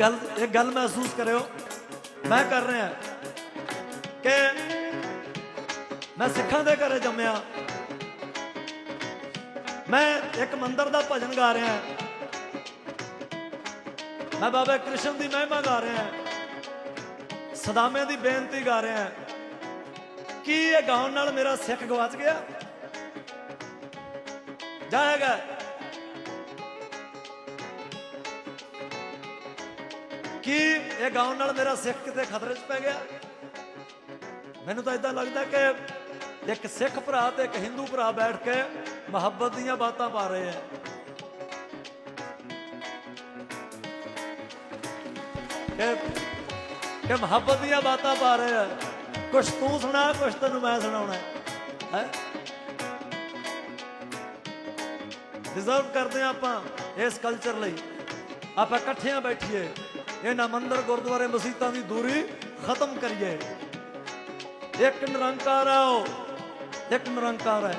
ਗੱਲ, ਇਹ ਗੱਲ ਮਹਿਸੂਸ ਕਰਿਓ। ਮੈਂ ਕਰ ਰਿਹਾ ਕਿ ਮੈਂ ਸਿੱਖਾਂ ਦੇ ਘਰੇ ਜੰਮਿਆ। ਮੈਂ ਇੱਕ ਮੰਦਰ ਦਾ ਭਜਨ ਗਾ ਰਿਹਾ। ਮੈਂ ਬਾਬਾ ਕ੍ਰਿਸ਼ਨ ਦੀ ਮਹਿਮਾ ਗਾ ਰਿਹਾ ਸਦਾਮੇ ਦੀ ਬੇਨਤੀ ਗਾ ਰਿਹਾ ਕੀ ਇਹ ਗਾਉਣ ਨਾਲ ਮੇਰਾ ਸਿੱਖ ਗਵਾਚ ਗਿਆ? ਜਾਏਗਾ ਕੀ ਇਹ ਗਾਉਣ ਨਾਲ ਮੇਰਾ ਸਿੱਖ ਕਿਤੇ ਖਤਰੇ 'ਚ ਪੈ ਗਿਆ? ਮੈਨੂੰ ਤਾਂ ਇਦਾਂ ਲੱਗਦਾ ਕਿ ਇੱਕ ਸਿੱਖ ਭਰਾ ਤੇ ਇੱਕ ਹਿੰਦੂ ਭਰਾ ਬੈਠ ਕੇ ਮੁਹੱਬਤ ਦੀਆਂ ਬਾਤਾਂ ਪਾ ਰਹੇ ਆ। ਕਿ ਮੁਹੱਬਤ ਦੀਆਂ ਬਾਤਾਂ ਪਾ ਰਹੇ ਆ। ਕੁਛ ਤੂੰ ਸੁਣਾ, ਕੁਛ ਤੈਨੂੰ ਮੈਂ ਸੁਣਾਉਣਾ ਹੈ। ਡਿਜ਼ਰਵ ਕਰਦੇ ਹਾਂ ਆਪਾਂ ਇਸ ਕਲਚਰ ਲਈ। ਆਪਾਂ ਇਕੱਠਿਆਂ ਬੈਠੀਏ, ਇਹਨਾਂ ਮੰਦਰ ਗੁਰਦੁਆਰੇ ਮਸੀਤਾਂ ਦੀ ਦੂਰੀ ਖਤਮ ਕਰੀਏ। ਇੱਕ ਨਿਰੰਕਾਰ ਹੈ ਉਹ, ਇੱਕ ਨਿਰੰਕਾਰ ਹੈ।